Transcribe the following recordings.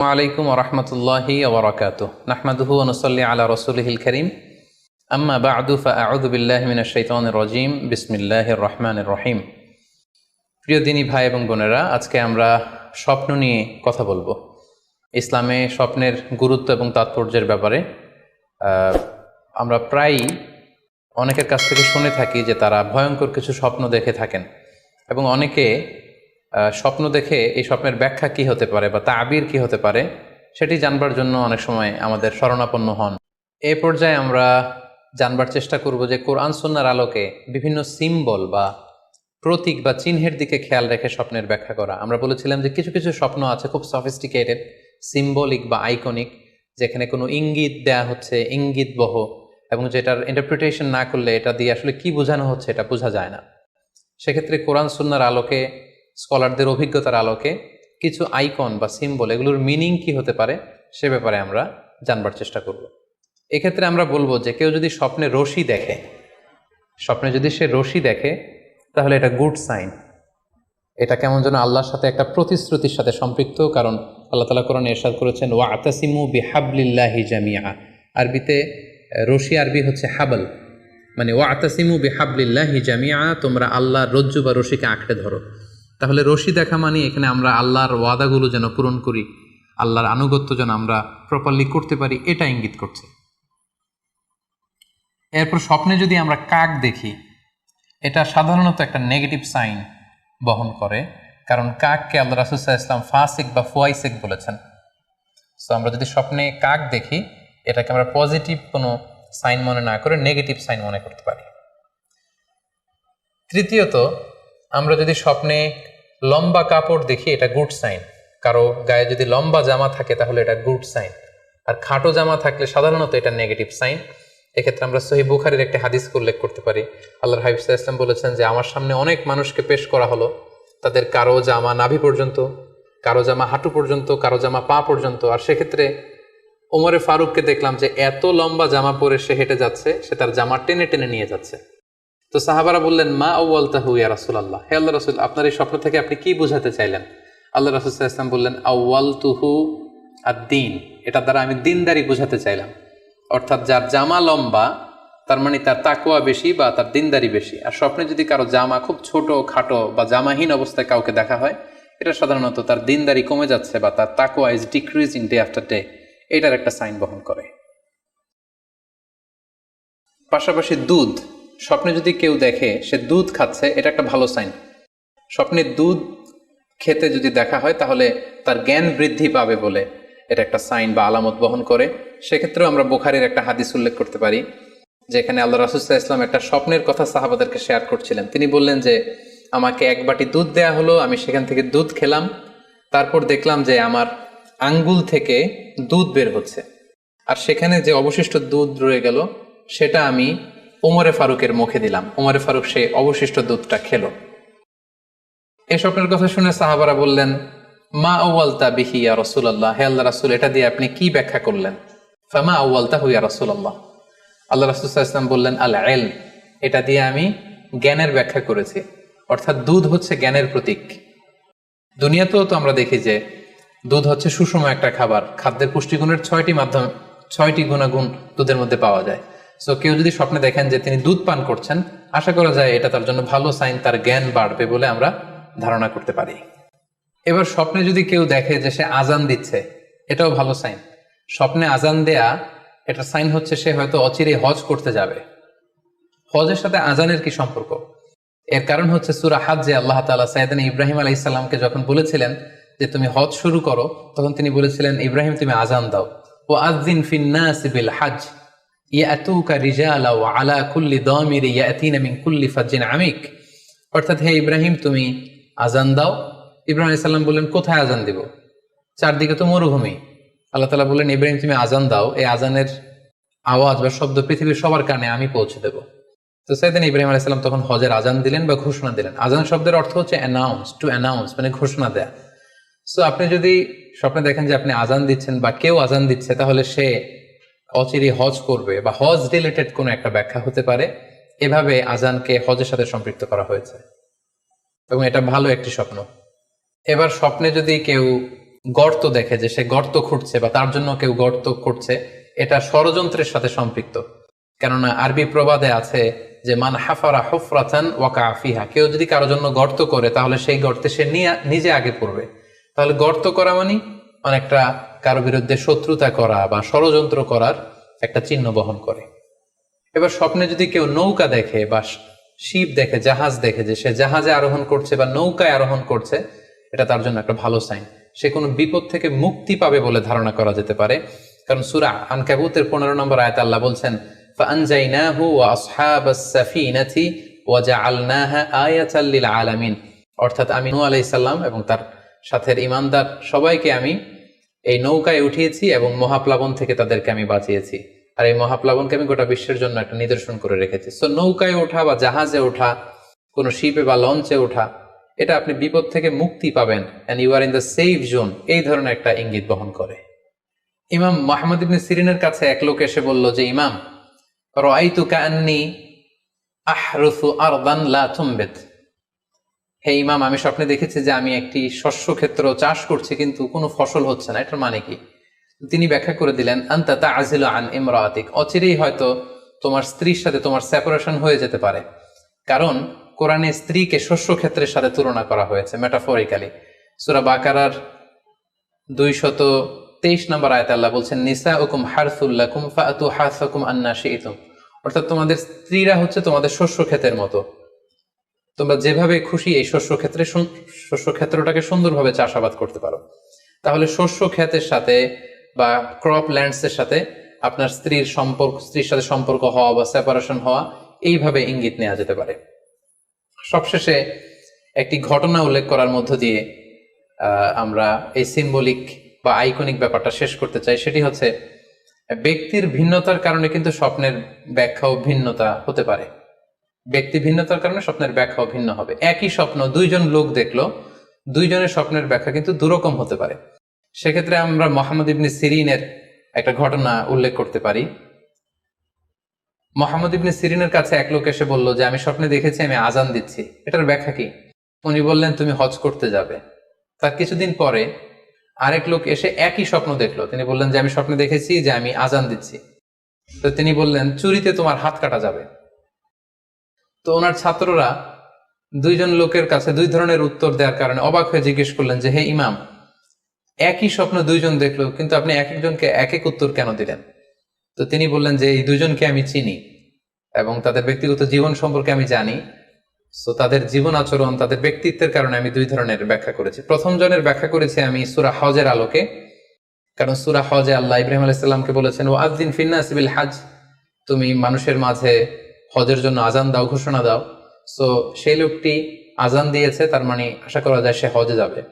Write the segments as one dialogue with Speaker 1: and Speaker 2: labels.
Speaker 1: আলাইকুম ওরহমতুল্লাহি ওবরাকাত নাহমাদুহু অনুসল্লি আলা রসুলহিল করিম আম্মা বাদু ফাউদু বিল্লাহ মিনাশ শাইতানির রাজিম বিসমিল্লাহির রহমানির রহিম প্রিয় দিনী ভাই এবং বোনেরা, আজকে আমরা স্বপ্ন নিয়ে কথা বলব। ইসলামে স্বপ্নের গুরুত্ব এবং তাৎপর্যের ব্যাপারে। আমরা প্রায়ই অনেকের কাছ থেকে শুনে থাকি যে তারা ভয়ঙ্কর কিছু স্বপ্ন দেখে থাকেন এবং অনেকে স্বপ্ন দেখে এই স্বপ্নের ব্যাখ্যা কি হতে পারে বা তাবির কি হতে পারে, সেটি জানবার জন্য অনেক সময় আমাদের শরণাপন্ন হন। এই পর্যায়ে আমরা জানবার চেষ্টা করব যে কোরআন সন্ন্যার আলোকে বিভিন্ন সিম্বল বা প্রতীক বা চিহ্নের দিকে খেয়াল রেখে স্বপ্নের ব্যাখ্যা করা। আমরা বলেছিলাম যে কিছু কিছু স্বপ্ন আছে খুব সফিস্টিকেটেড সিম্বলিক বা আইকনিক যেখানে কোনো ইঙ্গিত দেয়া হচ্ছে, ইঙ্গিত বহ, এবং যেটার ইন্টারপ্রিটেশন না করলে এটা দিয়ে আসলে কি বোঝানো হচ্ছে এটা বোঝা যায় না। সেক্ষেত্রে কোরআন সুন্নার আলোকে স্কলারদের অভিজ্ঞতার আলোকে কিছু আইকন বা সিম্বল এগুলোর মিনিং কি হতে পারে সে ব্যাপারে আমরা জানবার চেষ্টা করব। এক্ষেত্রে আমরা বলব যে কেউ যদি স্বপ্নে রশি দেখে, স্বপ্নে যদি সে রশি দেখে, তাহলে এটা গুড সাইন। এটা কেমন যেন আল্লাহর সাথে একটা প্রতিশ্রুতির সাথে সম্পৃক্ত, কারণ আল্লাহ তালা কোরআন এরশাদ করেছেন ওয়া আতাসিমু বিহাবলিল্লাহি জামিয়া আরবিতে রশি আরবি হচ্ছে হাবল। মানে ওয়া আতাসিমু বিহাবলিল্লাহি জামিয়া তোমরা আল্লাহর রজ্জু বা রশিকে আঁকড়ে ধরো। তাহলে রশি দেখা মানে এখানে আমরা আল্লাহর ওয়াদাগুলো যেন পূরণ করি, আল্লাহর আনুগত্য যেন আমরা প্রপারলি করতে পারি, এটা ইঙ্গিত করছে। এরপর স্বপ্নে যদি আমরা কাক দেখি, এটা সাধারণত একটা নেগেটিভ সাইন বহন করে, কারণ কাককে আল্লাহ রাসুসাহ ইসলাম ফাসিক বা ফুয়াইসিক বলেছেন। সো আমরা যদি স্বপ্নে কাক দেখি, এটাকে আমরা পজিটিভ কোনো সাইন মনে না করে নেগেটিভ সাইন মনে করতে পারি। তৃতীয়ত আমরা যদি স্বপ্নে লম্বা কাপড় দেখি, এটা গুড সাইন। কারও গায়ে যদি লম্বা জামা থাকে, তাহলে এটা গুড সাইন। আর খাটো জামা থাকলে সাধারণত এটা নেগেটিভ সাইন। এক্ষেত্রে আমরা সহি বুখারির একটি হাদিস উল্লেখ করতে পারি। আল্লাহর হাবিব সাল্লাল্লাহু ইসলাম বলেছেন যে, আমার সামনে অনেক মানুষকে পেশ করা হলো। তাদের কারও জামা নাভি পর্যন্ত, কারও জামা হাঁটু পর্যন্ত, কারও জামা পা পর্যন্ত। আর সেক্ষেত্রে ওমরে ফারুককে দেখলাম যে, এত লম্বা জামা পরে সে হেঁটে যাচ্ছে, সে তার জামা টেনে টেনে নিয়ে যাচ্ছে। তো সাহাবারা বললেন, মা আউ্ল তাহু ইয়া রাসুল আল্লাহ হে আল্লাহ রাসুল, আপনার এই স্বপ্ন থেকে আপনি কি বোঝাতে চাইলেন? আল্লাহ রাসুল ইসলাম বললেন আউ্য়াল তুহু আর দিন এটা দ্বারা আমি দিনদারি বোঝাতে চাইলাম। অর্থাৎ যার জামা লম্বা, তার মানে তার তাকুয়া বেশি বা তার দিনদারি বেশি। আর স্বপ্নে যদি কারও জামা খুব ছোট, খাটো বা জামাহীন অবস্থায় কাউকে দেখা হয়, এটা সাধারণত তার দিনদারি কমে যাচ্ছে বা তার তাকুয়া is decreasing day after day এটার একটা সাইন বহন করে। পাশাপাশি দুধ। স্বপ্নে যদি কেউ দেখে সে দুধ খাচ্ছে, এটা একটা ভালো সাইন স্বপ্নে দুধ খেতে যদি দেখা হয়, তাহলে তার জ্ঞান বৃদ্ধি পাবে বলে এটা একটা সাইন বা আলামত বহন করে। সেক্ষেত্রেও আমরা বুখারির একটা হাদিস উল্লেখ করতে পারি, যেখানে আল্লাহ রাসুসাহ ইসলাম একটা স্বপ্নের কথা সাহাবাদেরকে শেয়ার করছিলেন। তিনি বললেন যে, আমাকে এক বাটি দুধ দেয়া হলো, আমি সেখান থেকে দুধ খেলাম। তারপর দেখলাম যে আমার আঙ্গুল থেকে দুধ বের হচ্ছে। আর সেখানে যে অবশিষ্ট দুধ রয়ে গেল, সেটা আমি ওমরে ফারুকের মুখে দিলাম। ওমরে ফারুক সে অবশিষ্ট দুধটা খেলো। এই স্বপ্নের কথা শুনে সাহাবারা বললেন, মা আউ্বালতা বিহি ইয়া রসুল্লাহ হে আল্লাহ রাসুল, এটা দিয়ে আপনি কি ব্যাখ্যা করলেন? ফামা আউ্বালতা হুইয়া রসুল্লাহ আল্লাহ রাসুল ইসলাম বললেন আল এল এটা দিয়ে আমি জ্ঞানের ব্যাখ্যা করেছি। অর্থাৎ দুধ হচ্ছে জ্ঞানের প্রতীক। দুনিয়াতেও তো আমরা দেখি যে দুধ হচ্ছে সুষম একটা খাবার। খাদ্যের পুষ্টিগুণের ছয়টি মাধ্যম, ছয়টি গুণাগুণ দুধের মধ্যে পাওয়া যায়। সো কেউ যদি স্বপ্নে দেখেন যে তিনি দুধ পান করছেন, আশা করা যায় এটা তার জন্য ভালো সাইন তার জ্ঞান বাড়বে বলে আমরা ধারণা করতে পারি। এবার স্বপ্নে যদি কেউ দেখে যে সে আজান দিচ্ছে, এটাও ভালো সাইন স্বপ্নে আজান দেয়া, এটা সাইন হচ্ছে সে হয়তো অচিরে হজ করতে যাবে। হজের সাথে আজানের কি সম্পর্ক? এর কারণ হচ্ছে সুরা হাজ যে আল্লাহ তালা সাইদান ইব্রাহিম আলাহ ইসলামকে যখন বলেছিলেন যে তুমি হজ শুরু করো, তখন তিনি বলেছিলেন, ইব্রাহিম, তুমি আজান দাও। ও আদিন ফিন্নাস বিল হাজ। ইব্রাহিম, তুমি আজান দাও। কোথায় আজান দিব? চারদিকে তো মরুভূমি। বললেন তুমি আজান দাও। এই আজানের আওয়াজ বা শব্দ পৃথিবীর সবার কানে আমি পৌঁছে দেব। তো সাইদিন ইব্রাহিম আলাইসাল্লাম তখন হজের আজান দিলেন বা ঘোষণা দিলেন। আজান শব্দের অর্থ হচ্ছে অ্যানাউন্স টু অ্যানাউন্স মানে ঘোষণা দেয়া। সো আপনি যদি স্বপ্নে দেখেন যে আপনি আজান দিচ্ছেন বা কেউ আজান দিচ্ছে, তাহলে সে অচিরে হজ করবে বা হজ রিলেটেড কোনো একটা ব্যাখ্যা হতে পারে, এভাবে আজানকে হজের সাথে সম্পৃক্ত করা হয়েছে। এবং এটা ভালো একটি স্বপ্ন। এবার স্বপ্নে যদি কেউ গর্ত দেখে যে সে গর্ত খুঁড়ছে বা তার জন্য কেউ গর্ত খুঁড়ছে, এটা ষড়যন্ত্রের সাথে সম্পৃক্ত। কেননা আরবি প্রবাদে আছে যে, মান হাফারা হুফরাতান ওয়াকা আফিহা কেউ যদি কারোর জন্য গর্ত করে, তাহলে সেই গর্তে সে নিজে আগে পড়বে। তাহলে গর্ত করা মানে অনেকটা কারও বিরুদ্ধে শত্রুতা করা বা ষড়যন্ত্র করার একটা চিহ্ন বহন করে। এবার স্বপ্নে যদি কেউ নৌকা দেখে বা শিব দেখে, জাহাজ দেখে যে সে জাহাজে আরোহণ করছে বা নৌকায় আরোহণ করছে, এটা তার জন্য একটা ভালো সাইন সে কোনো বিপদ থেকে মুক্তি পাবে বলে ধারণা করা যেতে পারে। কারণ সুরা আনকাবুতের পনেরো নম্বর আয়ত আল্লাহ বলছেন অর্থাৎ আমি নু আলাইসাল্লাম এবং তার সাথের ইমানদার সবাইকে আমি এই নৌকায় উঠিয়েছি এবং মহাপ্লাবন থেকে তাদেরকে আমি বাঁচিয়েছি। আর এই মহাপ্লাবনকে আমি গোটা বিশ্বের জন্য একটা নিদর্শন করে রেখেছি। সো নৌকায় ওঠা বা জাহাজে ওঠা, কোনো শিপে বা লঞ্চে ওঠা, এটা আপনি বিপদ থেকে মুক্তি পাবেন and you are in the safe zone এই ধরনের একটা ইঙ্গিত বহন করে। ইমাম মাহমুদ ইবনে সিরিনের কাছে এক লোক এসে বলল যে, ইমাম রাইতু কান্নি আহরুসু আরদান লা তুমবেত। হে ইমাম, আমি স্বপ্নে দেখেছি যে আমি একটি শস্য ক্ষেত্র চাষ করছি, কিন্তু কোনো ফসল হচ্ছে না। এটার মানে কি? তিনি ব্যাখ্যা করে দিলেন, আন্তা তা আজিল আন ইমরাতিক। অচিরেই হয়তো তোমার স্ত্রীর সাথে তোমার সেপারেশন হয়ে যেতে পারে। কারণ কোরআনে স্ত্রীকে শস্য ক্ষেত্রের সাথে তুলনা করা হয়েছে মেটাফরিক্যালি সুরা বাকারার দুইশত তেইশ নম্বর আয়ত আল্লাহ বলছেন নিসা উকুম হারসুল্লাকুম ফাতু হাসাকুম আন্না শিইতুম অর্থাৎ তোমাদের স্ত্রীরা হচ্ছে তোমাদের শস্য ক্ষেতের মতো। তোমরা যেভাবে খুশি এই শস্য ক্ষেত্রে শস্য ক্ষেত্রটাকে সুন্দরভাবে চাষাবাদ করতে পারো। তাহলে শস্য ক্ষেতের সাথে বা ক্রপ ল্যান্ডস এর সাথে আপনার স্ত্রীর সম্পর্ক, স্ত্রীর সাথে সম্পর্ক হওয়া বা সেপারেশন হওয়া এইভাবে ইঙ্গিত নেওয়া যেতে পারে। সবশেষে একটি ঘটনা উল্লেখ করার মধ্য দিয়ে আমরা এই সিম্বলিক বা আইকনিক ব্যাপারটা শেষ করতে চাই। সেটি হচ্ছে, ব্যক্তির ভিন্নতার কারণে কিন্তু স্বপ্নের ব্যাখ্যাও ভিন্নতা হতে পারে। ব্যক্তি ভিন্নতার কারণে স্বপ্নের ব্যাখ্যাও ভিন্ন হবে। একই স্বপ্ন দুইজন লোক দেখল, দুইজনের স্বপ্নের ব্যাখ্যা কিন্তু দুরকম হতে পারে। সেক্ষেত্রে আমরা মোহাম্মদ ইবনে সিরিনের একটা ঘটনা উল্লেখ করতে পারি। মোহাম্মদ ইবনে সিরিনের কাছে এক লোক এসে বলল যে, আমি স্বপ্নে দেখেছি, আমি আজান দিচ্ছি। এটার ব্যাখ্যা কি? উনি বললেন, তুমি হজ করতে যাবে। তার কিছুদিন পরে আরেক লোক এসে একই স্বপ্ন দেখল। তিনি বললেন যে, আমি স্বপ্নে দেখেছি যে, আমি আজান দিচ্ছি। তো তিনি বললেন, চুরিতে তোমার হাত কাটা যাবে। তো ওনার ছাত্ররা দুইজন লোকের কাছে দুই ধরনের উত্তর দেওয়ার কারণে অবাক হয়ে জিজ্ঞেস করলেন যে, হে ইমাম, একই স্বপ্ন দুইজন দেখল, কিন্তু আপনি এক একজনকে এক এক উত্তর কেন দিলেন? তো তিনি বললেন যে, এই দুজনকে আমি চিনি এবং তাদের ব্যক্তিগত জীবন সম্পর্কে আমি জানি। সো তাদের জীবন আচরণ, তাদের ব্যক্তিত্বের কারণে আমি দুই ধরনের ব্যাখ্যা করেছি। প্রথম জনের ব্যাখ্যা করেছি আমি সুরা হজের আলোকে। কারণ সুরা হজে আল্লাহ ইব্রাহিম আলাইসাল্লামকে বলেছেন ও আদিন ফিন্নাস বিল হাজ। তুমি মানুষের মাঝে হজের জন্য আজান দাও, ঘোষণা দাও। সো সেই লোকটি আজান দিয়েছে, তার মানে আশা করা যায় সে হজে যাবে।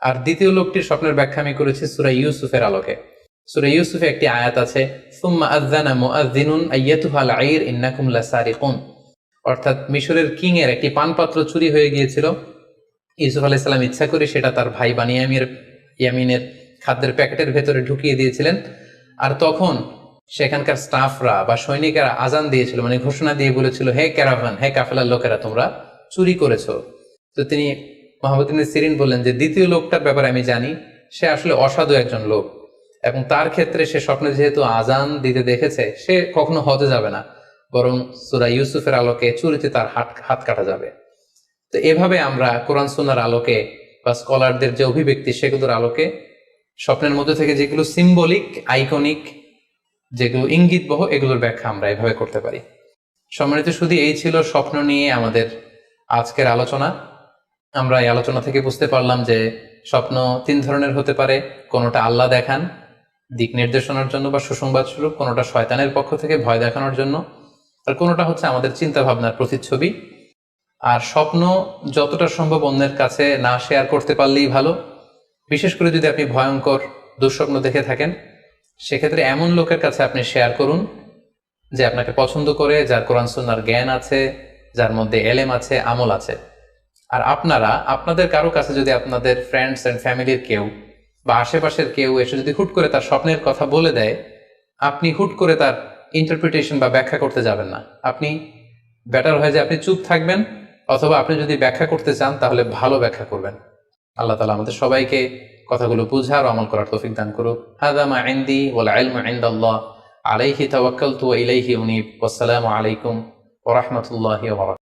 Speaker 1: আর দ্বিতীয় লোকটির স্বপ্নের ব্যাখ্যা আমি করেছি সুরা ইউসুফের আলোকে। সুরা ইউসুফে একটি আয়াত আছে অর্থাৎ মিশরের কিং এর একটি পানপাত্র চুরি হয়ে গিয়েছিল। ইউসুফ আলাইহিস ইচ্ছা করে সেটা তার ভাই বানিয়ামির ইয়ামিনের খাদ্যের প্যাকেটের ভেতরে ঢুকিয়ে দিয়েছিলেন। আর তখন সেখানকার স্টাফরা বা সৈনিকেরা আজান দিয়েছিল মানে ঘোষণা দিয়ে বলেছিল, হে ক্যারাভান হে কাফেলার লোকেরা, তোমরা চুরি করেছ। তো তিনি মোহাম্মদ সিরিন বললেন যে, দ্বিতীয় লোকটার ব্যাপারে আমি জানি, সে আসলে অসাধু একজন লোক এবং তার ক্ষেত্রে সে স্বপ্নে যেহেতু আজান দিতে দেখেছে, সে কখনো হতে যাবে না, বরং সুরা ইউসুফের আলোকে চুরিতে তার হাত হাত কাটা যাবে। তো এভাবে আমরা কোরআন সোনার আলোকে বা স্কলারদের যে অভিব্যক্তি, সেগুলোর আলোকে স্বপ্নের মধ্যে থেকে যেগুলো সিম্বলিক আইকনিক যেগুলো ইঙ্গিত বহ, এগুলোর ব্যাখ্যা আমরা এভাবে করতে পারি। সম্মানিত, শুধু এই ছিল স্বপ্ন নিয়ে আমাদের আজকের আলোচনা। আমরা এই আলোচনা থেকে বুঝতে পারলাম যে স্বপ্ন তিন ধরনের হতে পারে, কোনোটা আল্লাহ দেখান, দিক নির্দেশনার জন্য বা সুসংবাদ স্বরূপ, কোনোটা শয়তানের পক্ষ থেকে ভয় দেখানোর জন্য, আর কোনোটা হচ্ছে আমাদের চিন্তা ভাবনার প্রতিচ্ছবি। আর স্বপ্ন যতটা সম্ভব অন্যের কাছে না শেয়ার করতে পারলেই ভালো। বিশেষ করে যদি আপনি ভয়ঙ্কর দুঃস্বপ্ন দেখে থাকেন সেক্ষেত্রে এমন লোকের কাছে আপনি শেয়ার করুন যে আপনাকে পছন্দ করে, যার কোরআন সুন্নার জ্ঞান আছে, যার মধ্যে এলেম আছে, আমল আছে। আর আপনারা, আপনাদের কারও কাছে যদি আপনাদের ফ্রেন্ডস অ্যান্ড ফ্যামিলির কেউ বা আশেপাশের কেউ এসে যদি হুট করে তার স্বপ্নের কথা বলে দেয়, আপনি হুট করে তার ইন্টারপ্রিটেশন বা ব্যাখ্যা করতে যাবেন না। আপনি বেটার হয় যে আপনি চুপ থাকবেন, অথবা আপনি যদি ব্যাখ্যা করতে চান, তাহলে ভালো ব্যাখ্যা করবেন। আল্লাহ তালা আমাদের সবাইকে কথাগুলো বুঝার ও আমল করার তৌফিক দান করুক। হাদা মা ইনদি ওয়াল ইলমু ইনদাল্লাহ। আলাইহি তাওয়াক্কালতু ওয়া ইলাইহি উনীব। ওয়াসসালামু আলাইকুম ওয়া রাহমাতুল্লাহি ওয়া বারাকাতুহু।